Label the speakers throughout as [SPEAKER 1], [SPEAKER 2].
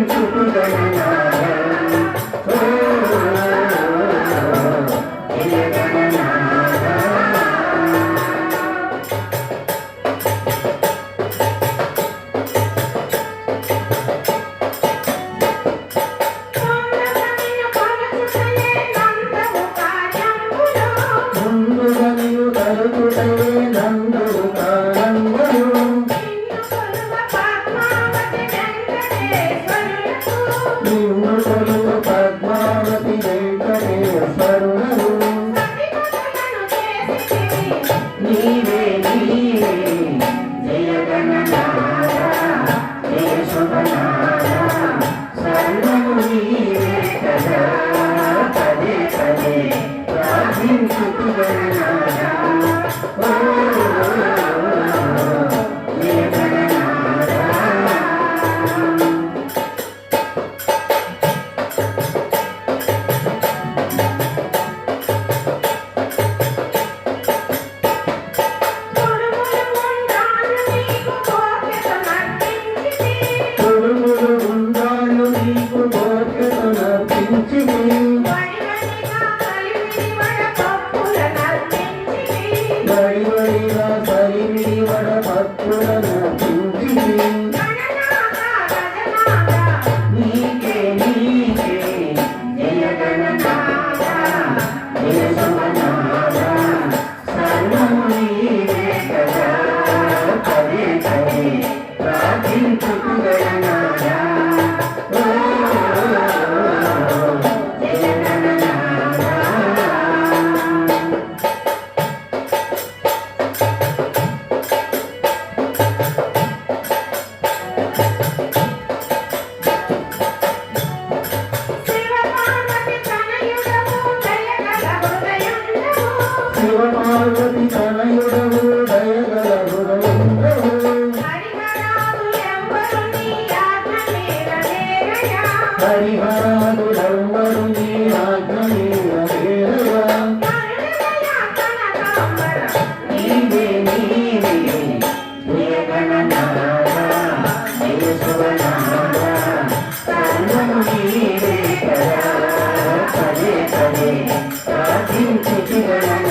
[SPEAKER 1] Itu pun. Parvati తనయుడవు దయగల గురవు హరిహరాదు lumber నీ ఆజ్ఞ Thank you.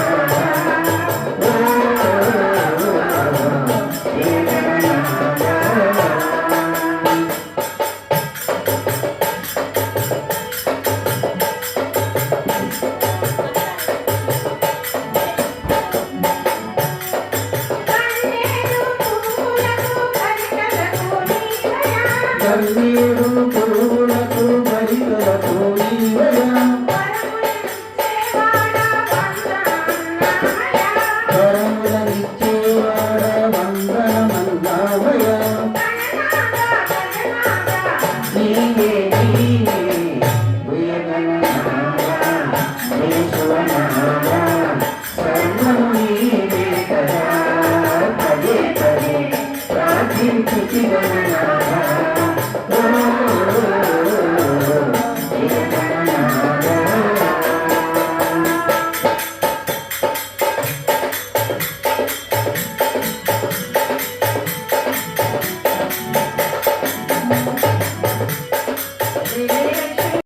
[SPEAKER 1] పదివేడు పొడుగులకు పరిగలకు పరముల నిత్యేవాడ మంగళ మంగావయ